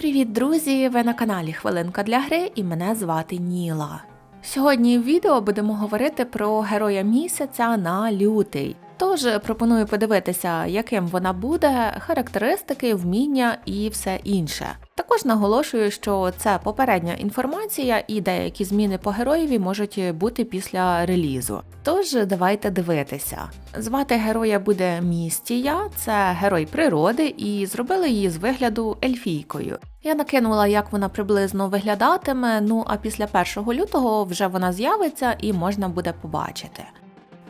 Привіт, друзі! Ви на каналі Хвилинка для гри і мене звати Ніла. Сьогодні в відео будемо говорити про героя місяця на лютий. Тож пропоную подивитися, яким вона буде, характеристики, вміння і все інше. Також наголошую, що це попередня інформація і деякі зміни по героєві можуть бути після релізу. Тож давайте дивитися. Звати героя буде Містія, це герой природи, і зробили її з вигляду ельфійкою. Я накинула, як вона приблизно виглядатиме. Ну а після 1 лютого вже вона з'явиться і можна буде побачити.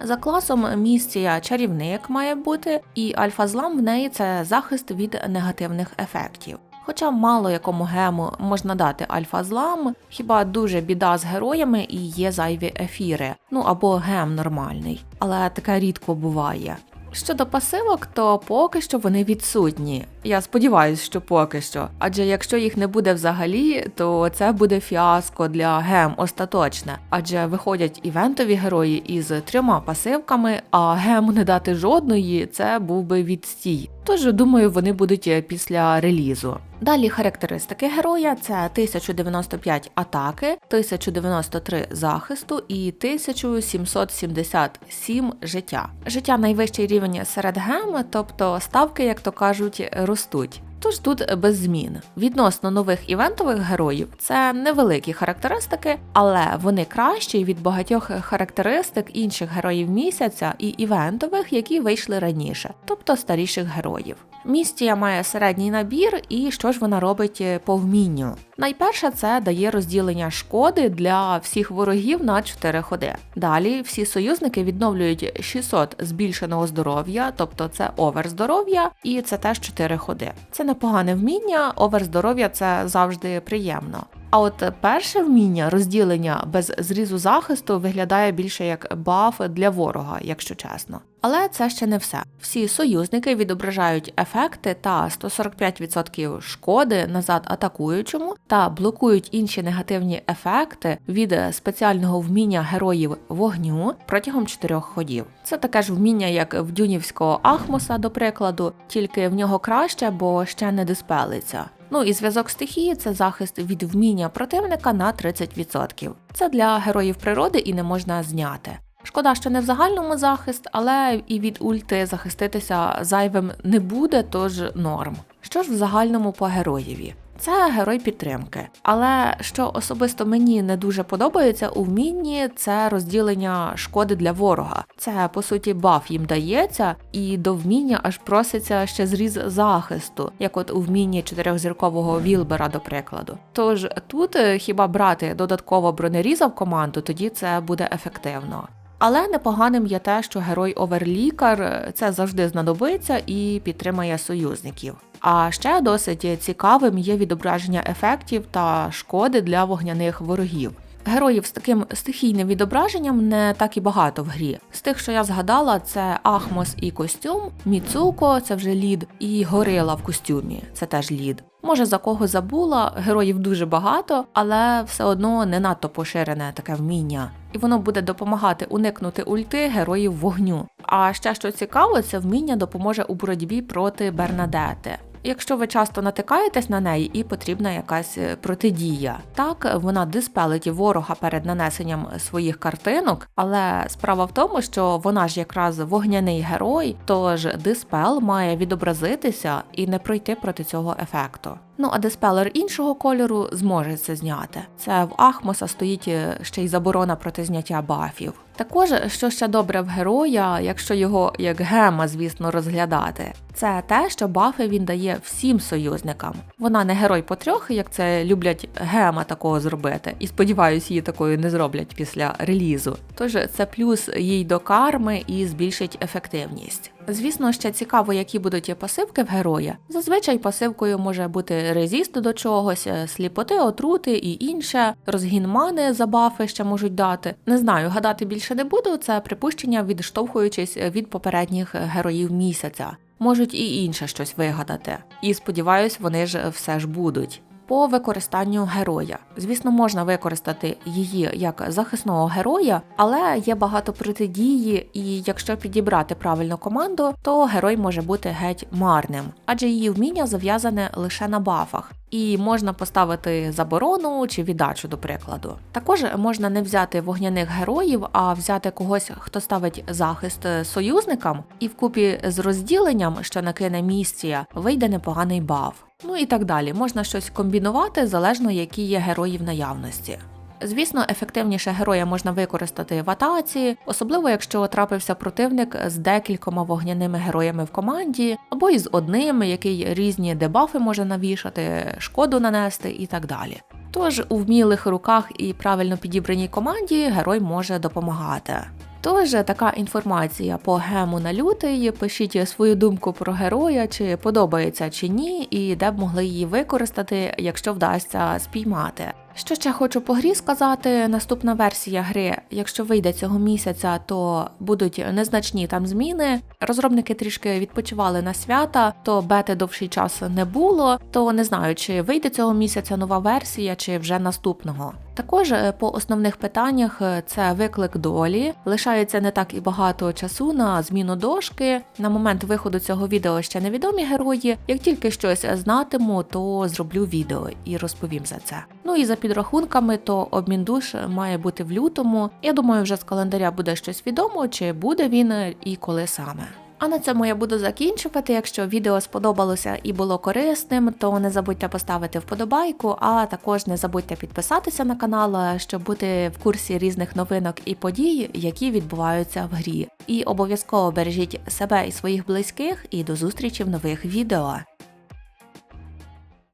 За класом місція чарівник має бути, і альфа-злам в неї це захист від негативних ефектів. Хоча мало якому гему можна дати альфа-злам, хіба дуже біда з героями і є зайві ефіри, ну або гем нормальний, але таке рідко буває. Щодо пасивок, то поки що вони відсутні. Я сподіваюся, що поки що. Адже якщо їх не буде взагалі, то це буде фіаско для гем остаточне. Адже виходять івентові герої із трьома пасивками, а гему не дати жодної це був би відстій. Тож думаю, вони будуть після релізу. Далі характеристики героя це 1095 атаки, 1093 захисту і 1777 життя. Життя найвищий рівень серед гем, тобто ставки, як то кажуть, ростуть. Тож тут без змін. Відносно нових івентових героїв це невеликі характеристики, але вони кращі від багатьох характеристик інших героїв місяця і івентових, які вийшли раніше, тобто старіших героїв. Містія має середній набір, і що ж вона робить по вмінню? Найперше це дає розділення шкоди для всіх ворогів на 4 ходи. Далі всі союзники відновлюють 600 збільшеного здоров'я, тобто це овер здоров'я, і це теж 4 ходи. Це непогане вміння, овер здоров'я це завжди приємно. А от перше вміння розділення без зрізу захисту виглядає більше як баф для ворога, якщо чесно. Але це ще не все. Всі союзники відображають ефекти та 145% шкоди назад атакуючому та блокують інші негативні ефекти від спеціального вміння героїв вогню протягом 4 ходів. Це таке ж вміння, як в дюнівського Ахмоса, до прикладу, тільки в нього краще, бо ще не диспелиться. Ну і зв'язок стихії це захист від вміння противника на 30%. Це для героїв природи і не можна зняти. Шкода, що не в загальному захист, але і від ульти захиститися зайвим не буде, тож норм. Що ж в загальному по героєві? Це герой підтримки. Але що особисто мені не дуже подобається у вмінні, це розділення шкоди для ворога. Це по суті баф їм дається, і до вміння аж проситься ще зріз захисту, як от у вмінні чотирьохзіркового Вілбера, до прикладу. Тож тут е, хіба брати додатково бронеріза в команду, тоді це буде ефективно. Але непоганим є те, що герой оверлікар е, це завжди знадобиться і підтримає союзників. А ще досить цікавим є відображення ефектів та шкоди для вогняних ворогів. Героїв з таким стихійним відображенням не так і багато в грі. З тих, що я згадала, це Ахмос і костюм, Міцуко, це вже лід, і Горила в костюмі, це теж лід. Може за кого забула, героїв дуже багато, але все одно не надто поширене таке вміння. І воно буде допомагати уникнути ульти героїв вогню. А ще що цікаво, це вміння допоможе у боротьбі проти Бернадети. Якщо ви часто натикаєтесь на неї і потрібна якась е, протидія. Так, вона диспелить ворога перед нанесенням своїх картинок, але справа в тому, що вона ж якраз вогняний герой, тож диспел має відобразитися і не пройти проти цього ефекту. Ну а диспелер іншого кольору зможе це зняти. Це в Ахмоса стоїть е, ще й заборона проти зняття бафів. Також, що ще добре в героя, якщо його як гема, звісно, розглядати, це те, що бафи він дає всім союзникам. Вона не герой по трьох, як це люблять гема такого зробити, і сподіваюся, її такою не зроблять після релізу. Тож це плюс їй до карми і збільшить ефективність. Звісно, ще цікаво, які будуть пасивки в героя. Зазвичай пасивкою може бути резіст до чогось, сліпоти, отрути і інше, розгін мани забафи ще можуть дати. Не знаю, гадати більше не буду. Це припущення, відштовхуючись від попередніх героїв місяця. Можуть і інше щось вигадати. І сподіваюсь, вони ж все ж будуть по використанню героя. Звісно, можна використати її як захисного героя, але є багато протидії, і якщо підібрати правильну команду, то герой може бути геть марним, адже її вміння зав'язане лише на бафах. І можна поставити заборону чи віддачу, до прикладу. Також можна не взяти вогняних героїв, а взяти когось, хто ставить захист союзникам, і вкупі з розділенням, що накине місія, вийде непоганий баф. Ну і так далі. Можна щось комбінувати залежно, які є герої в наявності. Звісно, ефективніше героя можна використати в атаці, особливо якщо трапився противник з декількома вогняними героями в команді, або із одним, який різні дебафи може навішати, шкоду нанести і так далі. Тож у вмілих руках і правильно підібраній команді герой може допомагати. Тож така інформація по гему на лютий. Пишіть свою думку про героя, чи подобається чи ні, і де б могли її використати, якщо вдасться спіймати. Що ще хочу по грі сказати, наступна версія гри, якщо вийде цього місяця, то будуть незначні там зміни. Розробники трішки відпочивали на свята, то бети довший час не було, то не знаю, чи вийде цього місяця нова версія, чи вже наступного. Також е, по основних питаннях е, це виклик долі. Лишається не так і багато часу на зміну дошки. На момент виходу цього відео ще невідомі герої. Як тільки щось знатиму, то зроблю відео і розповім за це. Ну і за підрахунками, то обмін душ має бути в лютому. Я думаю, вже з календаря буде щось відомо, чи буде він і коли саме. А на цьому я буду закінчувати. Якщо відео сподобалося і було корисним, то не забудьте поставити вподобайку, а також не забудьте підписатися на канал, щоб бути в курсі різних новинок і подій, які відбуваються в грі. І обов'язково бережіть себе і своїх близьких, і до зустрічі в нових відео.